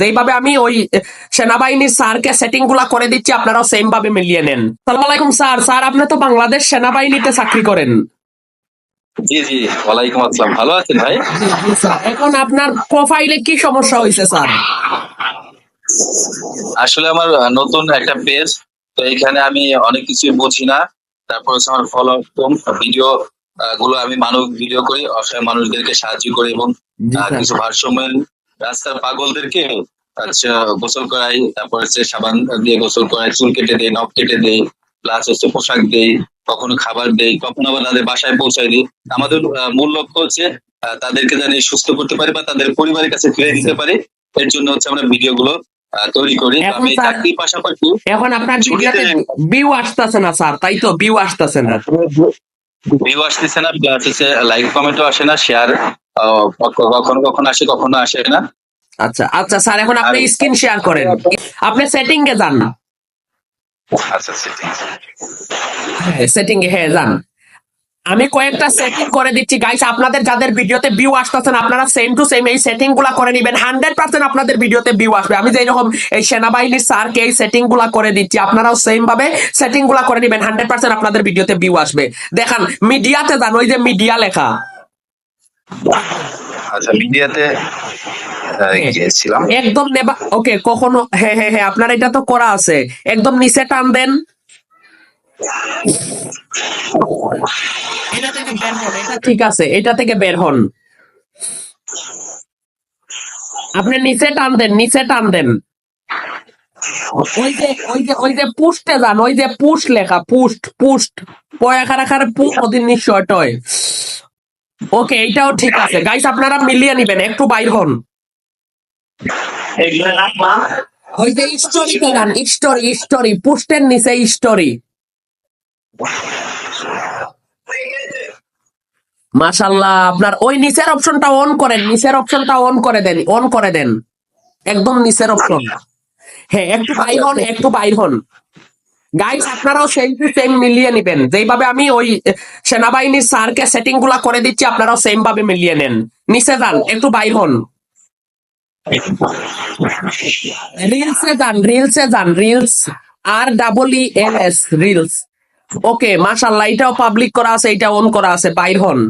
যেইভাবে আমি ওই সেনাবাহিনীর স্যারকে সেটিংগুলা করে দিচ্ছি আপনারাও সেম ভাবে মিলিয়ে নেন। সালাম আলাইকুম স্যার। স্যার আপনি তো বাংলাদেশ সেনাবাহিনীতে চাকরি করেন। জি জি ওয়ালাইকুম আসসালাম। ভালো আছেন ভাই? এখন আপনার প্রোফাইলে কি সমস্যা হয়েছে স্যার? আসলে আমার নতুন একটা পেজ তো এখানে আমি অনেক কিছু বুঝি না। তারপর আমার ফলো কম ভিডিও গুলো আমি মানব ভিডিও করি অসহায় মানুষদেরকে সাহায্য করি এবং। কিছু ভারসাম্যহীন রাস্তার পাগলদেরকে আচ্ছা গোসল করাই তারপর হচ্ছে সাবান দিয়ে গোসল করাই চুল কেটে দেই নখ কেটে দেই প্লাস হচ্ছে পোশাক দেই কখনো খাবার দেই কখনো আবার তাদের বাসায় পৌঁছায় দিই। আমাদের মূল লক্ষ্য হচ্ছে তাদেরকে জানি সুস্থ করতে পারি বা তাদের পরিবারের কাছে ফিরে দিতে পারি। এর জন্য হচ্ছে আমরা ভিডিও গুলো তৈরি করি। আমি চাকরির পাশাপাশি এখন আপনার ভিডিওতে ভিউ আসতেছে না স্যার তাই তো ভিউ আসতেছে না। ভিউ আসতেছে না প্লাস হচ্ছে লাইক কমেন্টও আসে না শেয়ার কখনো কখনো আসে কখনো আসে না। আচ্ছা আচ্ছা স্যার এখন আপনি স্ক্রিন শেয়ার করেন। আপনি সেটিং এ যান আচ্ছা সেটিং সেটিং এ হ্যাঁ যান। আমি কয়েকটা সেটিং করে দিচ্ছি। গাইস আপনাদের যাদের ভিডিওতে ভিউ আসতেছেন আপনারা সেম টু সেম এই সেটিংগুলা করে নিবেন। হান্ড্রেড পার্সেন্ট আপনাদের ভিডিওতে ভিউ আসবে। আমি যেই রকম এই সেনাবাহিনীর স্যারকে এই সেটিংগুলা করে দিচ্ছি আপনারাও সেম ভাবে সেটিংগুলা করে নিবেন। হান্ড্রেড পার্সেন্ট আপনাদের ভিডিওতে ভিউ আসবে। দেখান মিডিয়াতে যান ওই যে মিডিয়া লেখা। আচ্ছা মিডিয়াতে গিয়েছিলাম। একদম নেবা ওকে কখনো হ্যাঁ হ্যাঁ হ্যাঁ আপনার এটা তো করা আছে। একদম নিচে টান দেন। এটা থেকে বের হন এটা ঠিক আছে এটা থেকে বের হন। আপনি নিচে টান দেন নিচে টান দেন। ওই যে ওই যে ওই যে পুষ্টে যান ওই যে পুষ্ট লেখা পুষ্ট পুষ্ট। পয়াখার আকারে পু অধীন নিশ্চয় টয়। ওকে এইটাও ঠিক আছে। গাইস আপনারা মিলিয়ে নিবেন একটু বাইর হন। ওই যে স্টোরি দেখান স্টোরি স্টোরি পোস্টের নিচে স্টোরি মাশাল্লাহ আপনার ওই নিচের অপশনটা অন করেন নিচের অপশনটা অন করে দেন অন করে দেন। একদম নিচের অপশন হ্যাঁ একটু বাইর হন একটু বাইর হন। গাইস আপনারাও সেই সেম মিলিয়ে নিবেন। যেইভাবে আমি ওই সেনাবাহিনীর স্যারকে সেটিংগুলা করে দিচ্ছি, আপনারাও সেম ভাবে মিলিয়ে নেন। নিচে যান, একটু বাইর হন। রিলসে যান রিলসে যান রিলস আর double E L S reels okay মাশাল্লাহ এটাও পাবলিক করা আছে, এটা অন করা আছে, বাইর হন।